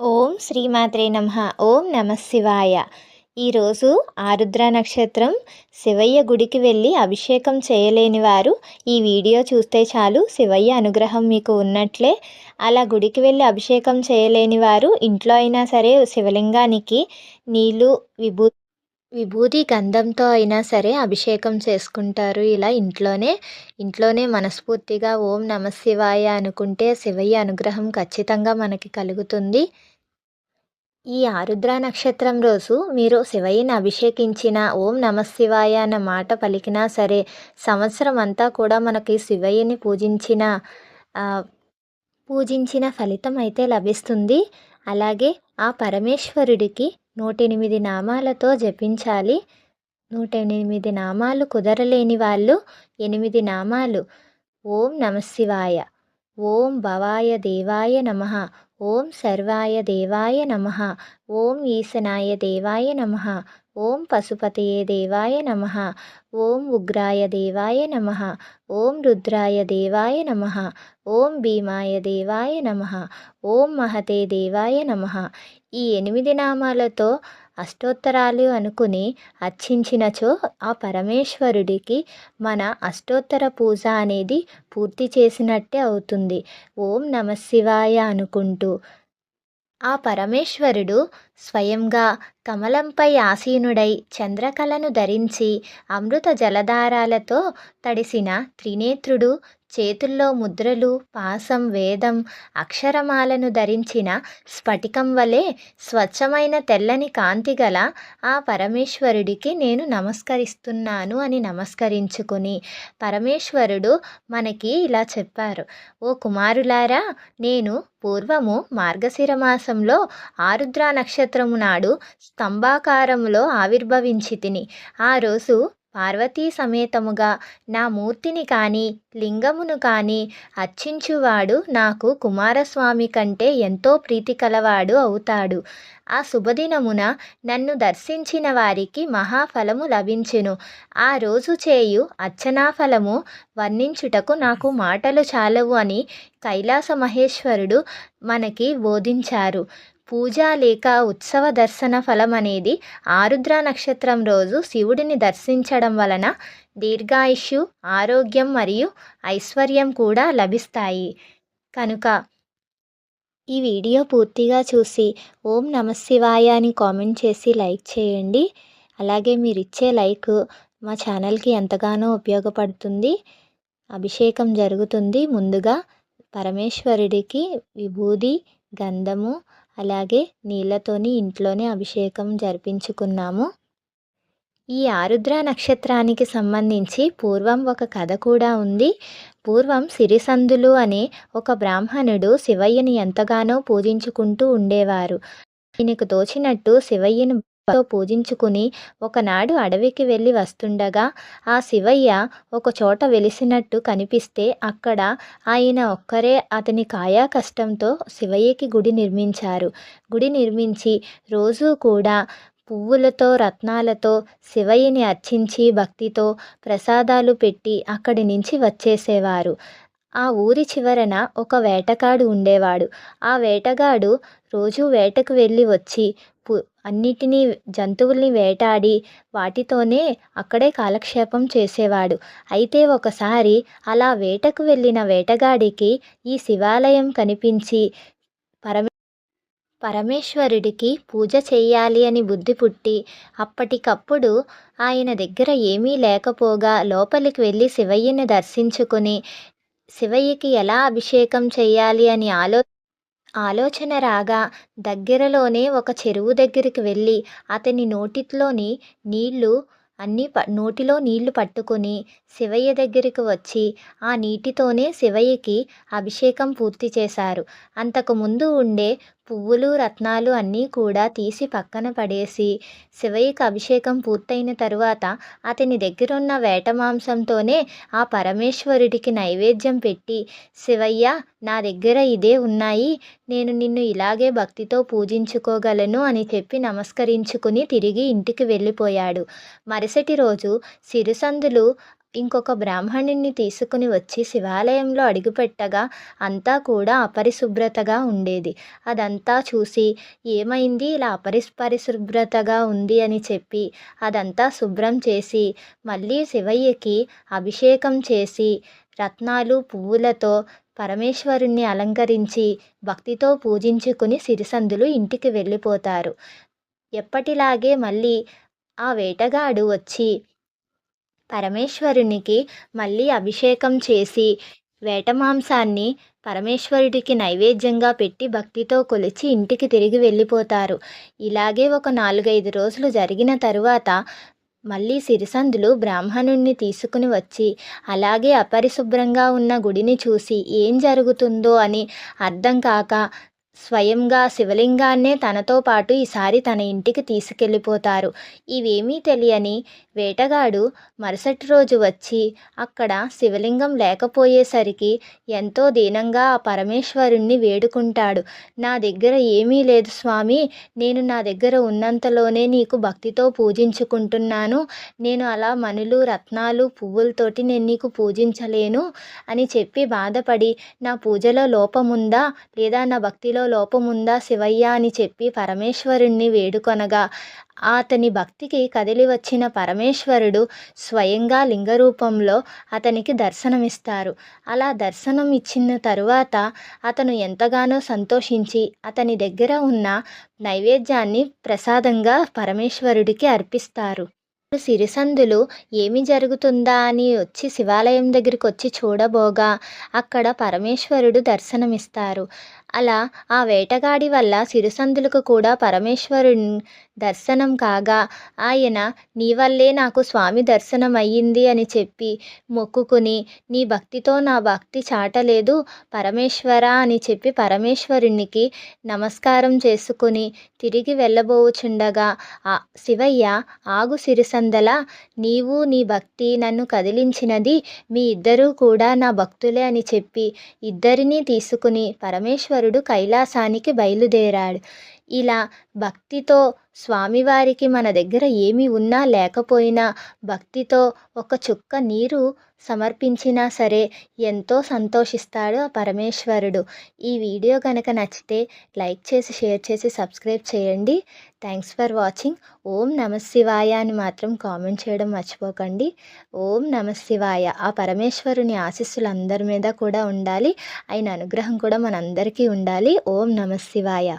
ఓం శ్రీమాత్రే నమ. ఓం నమ శివాయ. ఈరోజు ఆరుద్ర నక్షత్రం శివయ్య గుడికి వెళ్ళి అభిషేకం చేయలేని వారు ఈ వీడియో చూస్తే చాలు శివయ్య అనుగ్రహం మీకు ఉన్నట్లే. అలా గుడికి వెళ్ళి అభిషేకం చేయలేని వారు ఇంట్లో అయినా సరే శివలింగానికి నీళ్ళు విభూ విభూది గంధంతో అయినా సరే అభిషేకం చేసుకుంటారు. ఇలా ఇంట్లోనే ఇంట్లోనే మనస్ఫూర్తిగా ఓం నమ శివాయ అనుకుంటే శివయ్య అనుగ్రహం ఖచ్చితంగా మనకి కలుగుతుంది. ఈ ఆరుద్ర నక్షత్రం రోజు మీరు శివయ్యని అభిషేకించిన ఓం నమ శివాయ అన్న మాట పలికినా సరే సంవత్సరం అంతా కూడా మనకి శివయ్యని పూజించిన పూజించిన ఫలితం అయితే లభిస్తుంది. అలాగే ఆ పరమేశ్వరుడికి నూట ఎనిమిది నామాలతో జపించాలి. నూట ఎనిమిది నామాలు కుదరలేని వాళ్ళు ఎనిమిది నామాలు. ఓం నమశివాయ ఓం భవాయ దేవాయ నమ. ఓం సర్వాయ దేవాయ నమ. ఓం ఈశనాయ దేవాయ నమ. ఓం పశుపతయే దేవాయ నమ. ఓం ఉగ్రాయ దేవాయ నమ. ఓం రుద్రాయ దేవాయ నమ. ఓం భీమాయ దేవాయ నమ. ఓం మహతే దేవాయ నమ. ఈ ఎనిమిది నామాలతో అష్టోత్తరాలు అనుకుని అర్చించినచో ఆ పరమేశ్వరుడికి మన అష్టోత్తర పూజ అనేది పూర్తి చేసినట్టే అవుతుంది. ఓం నమశివాయ అనుకుంటూ ఆ పరమేశ్వరుడు స్వయంగా కమలంపై ఆసీనుడై చంద్రకళను ధరించి అమృత జలధారాలతో తడిసిన త్రినేత్రుడు చేతుల్లో ముద్రలు పాసం వేదం అక్షరమాలను ధరించిన స్ఫటికం వలె స్వచ్ఛమైన తెల్లని కాంతి గల ఆ పరమేశ్వరుడికి నేను నమస్కరిస్తున్నాను అని నమస్కరించుకుని పరమేశ్వరుడు మనకి ఇలా చెప్పారు. ఓ కుమారులారా నేను పూర్వము మార్గశిర మాసంలో ఆరుద్ర నక్షత్రము నాడు స్తంభాకారములో ఆవిర్భవించి తిని ఆ రోజు పార్వతీ సమేతముగా నా మూర్తిని కానీ లింగమును కానీ అర్చించువాడు నాకు కుమారస్వామి కంటే ఎంతో ప్రీతి కలవాడు అవుతాడు. ఆ శుభదినమున నన్ను దర్శించిన వారికి మహాఫలము లభించెను. ఆ రోజు చేయు అర్చనాఫలము వర్ణించుటకు నాకు మాటలు చాలవు అని కైలాస మహేశ్వరుడు మనకి బోధించారు. పూజ లేక ఉత్సవ దర్శన ఫలం అనేది ఆరుద్ర నక్షత్రం రోజు శివుడిని దర్శించడం వలన దీర్ఘాయుష్యు ఆరోగ్యం మరియు ఐశ్వర్యం కూడా లభిస్తాయి. కనుక ఈ వీడియో పూర్తిగా చూసి ఓం నమశివాయ అని కామెంట్ చేసి లైక్ చేయండి. అలాగే మీరు ఇచ్చే లైక్ మా ఛానల్కి ఎంతగానో ఉపయోగపడుతుంది. అభిషేకం జరుగుతుంది ముందుగా. పరమేశ్వరుడికి విభూది గంధము అలాగే నీళ్ళతోని ఇంట్లోనే అభిషేకం జరిపించుకున్నాము. ఈ ఆరుద్ర నక్షత్రానికి సంబంధించి పూర్వం ఒక కథ కూడా ఉంది. పూర్వం సిరిసందులు అనే ఒక బ్రాహ్మణుడు శివయ్యని ఎంతగానో పూజించుకుంటూ ఉండేవారు. ఈయనకు తోచినట్టు శివయ్యను తో పూజించుకుని ఒకనాడు అడవికి వెళ్ళి వస్తుండగా ఆ శివయ్య ఒక చోట వెలిసినట్టు కనిపిస్తే అక్కడ ఆయన ఒక్కరే అతని కాయా కష్టంతో శివయ్యకి గుడి నిర్మించారు. గుడి నిర్మించి రోజూ కూడా పువ్వులతో రత్నాలతో శివయ్యని అర్చించి భక్తితో ప్రసాదాలు పెట్టి అక్కడి నుంచి వచ్చేసేవారు. ఆ ఊరి చివరన ఒక వేటగాడు ఉండేవాడు. ఆ వేటగాడు రోజు వేటకు వెళ్ళి వచ్చి పు అన్నిటినీ జంతువుల్ని వేటాడి వాటితోనే అక్కడే కాలక్షేపం చేసేవాడు. అయితే ఒకసారి అలా వేటకు వెళ్ళిన వేటగాడికి ఈ శివాలయం కనిపించి పరమే పరమేశ్వరుడికి పూజ చేయాలి అని బుద్ధి పుట్టి అప్పటికప్పుడు ఆయన దగ్గర ఏమీ లేకపోగా లోపలికి వెళ్ళి శివయ్యని దర్శించుకుని శివయ్యకి ఎలా అభిషేకం చేయాలి అని ఆలో ఆలోచన రాగా దగ్గరలోనే ఒక చెరువు దగ్గరికి వెళ్ళి అతని నోటిలోని నీళ్ళు అన్నీ ప నోటిలో నీళ్ళు పట్టుకొని శివయ్య దగ్గరికి వచ్చి ఆ నీటితోనే శివయ్యకి అభిషేకం పూర్తి చేశారు. అంతకుముందు ఉండే పువ్వులు రత్నాలు అన్నీ కూడా తీసి పక్కన పడేసి శివయ్యకి అభిషేకం పూర్తయిన తరువాత అతని దగ్గరున్న వేట మాంసంతోనే ఆ పరమేశ్వరుడికి నైవేద్యం పెట్టి శివయ్య నా దగ్గర ఇదే ఉన్నాయి. నేను నిన్ను ఇలాగే భక్తితో పూజించుకోగలను అని చెప్పి నమస్కరించుకుని తిరిగి ఇంటికి వెళ్ళిపోయాడు. మరుసటి రోజు సిరిసందులు ఇంకొక బ్రాహ్మణుణ్ణి తీసుకుని వచ్చి శివాలయంలో అడుగుపెట్టగా అంతా కూడా అపరిశుభ్రతగా ఉండేది. అదంతా చూసి ఏమైంది? ఇలా అపరిశ్ పరిశుభ్రతగా ఉంది అని చెప్పి అదంతా శుభ్రం చేసి మళ్ళీ శివయ్యకి అభిషేకం చేసి రత్నాలు పువ్వులతో పరమేశ్వరుణ్ణి అలంకరించి భక్తితో పూజించుకుని సిరిసందులు ఇంటికి వెళ్ళిపోతారు. ఎప్పటిలాగే మళ్ళీ ఆ వేటగాడు వచ్చి పరమేశ్వరునికి మళ్ళీ అభిషేకం చేసి వేట మాంసాన్ని పరమేశ్వరుడికి నైవేద్యంగా పెట్టి భక్తితో కొలిచి ఇంటికి తిరిగి వెళ్ళిపోతారు. ఇలాగే ఒక నాలుగైదు రోజులు జరిగిన తరువాత మళ్ళీ సిరిసందులు బ్రాహ్మణుణ్ణి తీసుకుని వచ్చి అలాగే అపరిశుభ్రంగా ఉన్న గుడిని చూసి ఏం జరుగుతుందో అని అర్థం కాక స్వయంగా శివలింగాన్నే తనతో పాటు ఈసారి తన ఇంటికి తీసుకెళ్ళిపోతారు. ఇవేమీ తెలియని వేటగాడు మరుసటి రోజు వచ్చి అక్కడ శివలింగం లేకపోయేసరికి ఎంతో దీనంగా ఆ పరమేశ్వరుణ్ణి వేడుకుంటాడు. నా దగ్గర ఏమీ లేదు స్వామి. నేను నా దగ్గర ఉన్నంతలోనే నీకు భక్తితో పూజించుకుంటున్నాను. నేను అలా మనులు రత్నాలు పువ్వులతోటి నేను నీకు పూజించలేను అని చెప్పి బాధపడి నా పూజలో లోపముందా? లేదా నా భక్తిలో లోపముందా శివయ్య అని చెప్పి పరమేశ్వరుణ్ణి వేడుకొనగా అతని భక్తికి కదిలి వచ్చిన పరమేశ్వరుడు స్వయంగా లింగ రూపంలో అతనికి దర్శనమిస్తారు. అలా దర్శనం ఇచ్చిన తరువాత అతను ఎంతగానో సంతోషించి అతని దగ్గర ఉన్న నైవేద్యాన్ని ప్రసాదంగా పరమేశ్వరుడికి అర్పిస్తారు. సిరిసందులు ఏమి జరుగుతుందా? అని వచ్చి శివాలయం దగ్గరికి వచ్చి చూడబోగా అక్కడ పరమేశ్వరుడు దర్శనమిస్తారు. అలా ఆ వేటగాడి వల్ల సిరిసందులకు కూడా పరమేశ్వరుని దర్శనం కాగా ఆయన నీ వల్లే నాకు స్వామి దర్శనం అయ్యింది అని చెప్పి మొక్కుకుని నీ భక్తితో నా భక్తి చాటలేదు పరమేశ్వర అని చెప్పి పరమేశ్వరునికి నమస్కారం చేసుకుని తిరిగి వెళ్ళబోవుచుండగా ఆ శివయ్య ఆగు సిరిసందల నీవు నీ భక్తి నన్ను కదిలించినది మీ ఇద్దరూ కూడా నా భక్తులే అని చెప్పి ఇద్దరినీ తీసుకుని పరమేశ్వరుడు కైలాసానికి బయలుదేరాడు. ఇలా భక్తితో స్వామివారికి మన దగ్గర ఏమి ఉన్నా లేకపోయినా భక్తితో ఒక చుక్క నీరు సమర్పించినా సరే ఎంతో సంతోషిస్తాడు ఆ పరమేశ్వరుడు. ఈ వీడియో కనుక నచ్చితే లైక్ చేసి షేర్ చేసి సబ్స్క్రైబ్ చేయండి. Thanks for watching. ఓం నమశివాయ అని మాత్రం కామెంట్ చేయడం మర్చిపోకండి. ఓం నమశివాయ ఆ పరమేశ్వరుని ఆశీస్సులు అందరి మీద కూడా ఉండాలి. ఆయన అనుగ్రహం కూడా మనందరికీ ఉండాలి. ఓం నమశివాయ